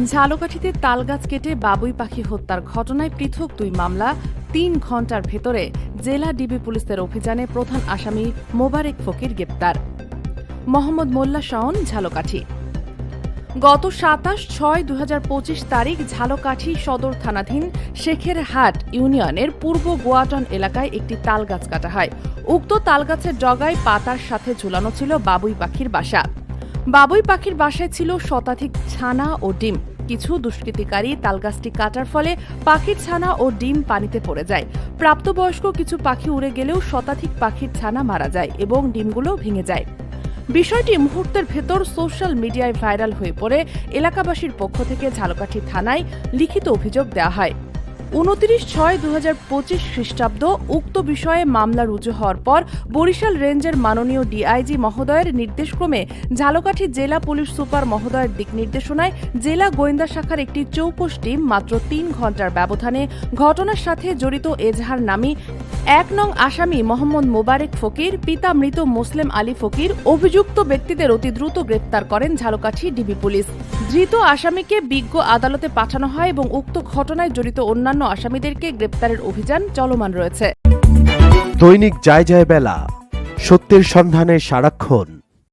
ঝালকাঠিতে তালগাছ কেটে বাবুই পাখি হত্যার ঘটনায় পৃথক দুই মামলা, তিন ঘণ্টার ভেতরে জেলা ডিবি পুলিশের অভিযানে প্রধান আসামি মোবারেক ফকির গ্রেপ্তার। মোহাম্মদ মোল্লা শাওন, ঝালকাঠি। গত সাতাশ ছয় দু তারিখ ঝালকাঠি সদর থানাধীন শেখের হাট ইউনিয়নের পূর্ব গোয়াটন এলাকায় একটি তালগাছ কাটা হয়। উক্ত তালগাছের ডগায় পাতার সাথে ঝুলানো ছিল বাবুই পাখির বাসা। বাবুই পাখির বাসায় ছিল শতাধিক ছানা ও ডিম। কিছু দুষ্কৃতিকারী তালগাছটি কাটার ফলে পাখির ছানা ও ডিম পানিতে পড়ে যায়। প্রাপ্তবয়স্ক কিছু পাখি উড়ে গেলেও শতাধিক পাখির ছানা মারা যায় এবং ডিমগুলো ভেঙে যায়। বিষয়টি মুহূর্তের ভেতর সোশ্যাল মিডিয়ায় ভাইরাল হয়ে পড়ে। এলাকাবাসীর পক্ষ থেকে ঝালকাঠি থানায় লিখিত অভিযোগ দেওয়া হয়। উনত্রিশ ছয় দু পঁচিশ খ্রিস্টাব্দ উক্ত বিষয়ে মামলা রুজু হওয়ার পর বরিশাল রেঞ্জের মাননীয় ডিআইজি মহোদয়ের নির্দেশক্রমে ঝালকাঠি জেলা পুলিশ সুপার মহোদয়ের দিক নির্দেশনায় জেলা গোয়েন্দা শাখার একটি চৌকস টিম মাত্র তিন ঘণ্টার ব্যবধানে ঘটনার সাথে জড়িত এজাহার নামী এক নং আসামি মোহাম্মদ মোবারেক ফকির, পিতা মৃত মুসলিম আলী ফকির, অভিযুক্ত ব্যক্তিদের অতি দ্রুত গ্রেপ্তার করেন ঝালকাঠি ডিবি পুলিশ। ধৃত আসামিকে বিজ্ঞ আদালতে পাঠানো হয় এবং উক্ত ঘটনায় জড়িত অন্যান্য আসামিদেরকে গ্রেপ্তারের অভিযান চলমান রয়েছে। দৈনিক যায় যায় বেলা, সত্যের সন্ধানে সারাক্ষণ।